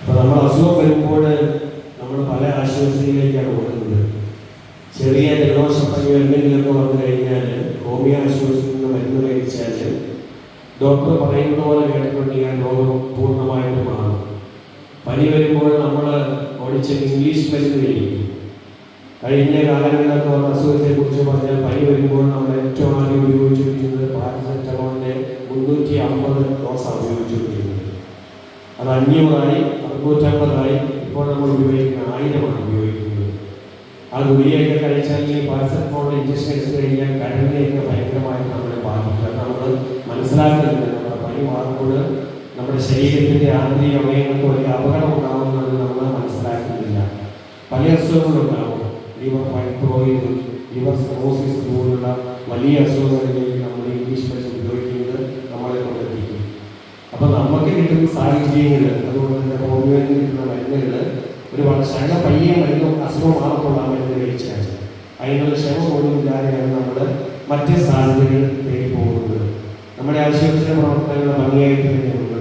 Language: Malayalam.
അപ്പോൾ നമ്മൾ അസുഖം വരുമ്പോൾ നമ്മൾ പല ആശുപത്രിയിലേക്കാണ് ഓടുന്നത്. ചെറിയ ജലദോഷപ്പനി എന്തെങ്കിലുമൊക്കെ വന്നു കഴിഞ്ഞാൽ ഹോമിയോ ആശുപത്രിയിൽ നിന്ന് മരുന്ന് കഴിച്ചാൽ ഡോക്ടർ പറയുന്നത് പോലെ കേട്ടിട്ടുണ്ടെങ്കിൽ ആ രോഗം പൂർണമായിട്ട് മാറും. പനി വരുമ്പോൾ നമ്മൾ ഓടിച്ച ഇംഗ്ലീഷ് മരുന്ന് കഴിക്കും കഴിഞ്ഞ കാലങ്ങളിലൊക്കെ വന്ന അസുഖത്തെ കുറിച്ച് പറഞ്ഞാൽ പനി വരുമ്പോൾ നമ്മൾ ഏറ്റവും ആദ്യം ഉപയോഗിച്ചിരിക്കുന്നത് പാരസെറ്റമോളിന്റെ മുന്നൂറ്റി അമ്പത് ഡോസാണ് ഉപയോഗിച്ചുകൊണ്ടിരിക്കുന്നത് അത് അന്യമായി അറുന്നൂറ്റമ്പതായി ഇപ്പോൾ നമ്മൾ ഉപയോഗിക്കുന്ന ആയിരമാണ് ഉപയോഗിക്കുന്നത്. ആ ഗുളികയൊക്കെ കഴിച്ചാൽ ഈ പാരസെറ്റമോളിൽ ഇഞ്ചക്ഷൻ എടുത്തു കഴിഞ്ഞാൽ കരളിനെയൊക്കെ ഭയങ്കരമായിട്ട് നമ്മളെ ബാധിക്കുക നമ്മൾ മനസ്സിലാക്കുന്നില്ല. നമ്മുടെ പനി മാറുമ്പോൾ നമ്മുടെ ശരീരത്തിന്റെ ആന്തരിക അവയവങ്ങൾക്ക് വലിയ അപകടം ഉണ്ടാകുന്നത് നമ്മൾ മനസ്സിലാക്കുന്നില്ല. പല അസുഖങ്ങളുണ്ടാകും ലിവർ ഫൈബ്രോയിഡ് ലിവർ സിറോസിസ് പോലുള്ള വലിയ അസുഖങ്ങളിലേക്ക് നമ്മൾ ഇംഗ്ലീഷ് മരുന്ന് ഉപയോഗിക്കുന്നത് നമ്മളെ കൊണ്ടെത്തിക്കും അപ്പോൾ നമുക്ക് കിട്ടുന്ന സാഹചര്യങ്ങൾ അതുകൊണ്ട് തന്നെ ഹോമിയോയിൽ കിട്ടുന്ന മരുന്നുകൾ ഒരു ക്ഷണ പയ്യെ മരുന്ന് അസുഖം ആ മരുന്ന് കഴിച്ചാൽ അതിനുള്ള ക്ഷമ പോലും ഇല്ലാതെയാണ് നമ്മൾ മറ്റ് സാധ്യതകൾ തേടി പോകുന്നത്. നമ്മുടെ ആശുപത്രി പ്രവർത്തനങ്ങൾ ഭംഗിയായിട്ട് തന്നെയുണ്ട്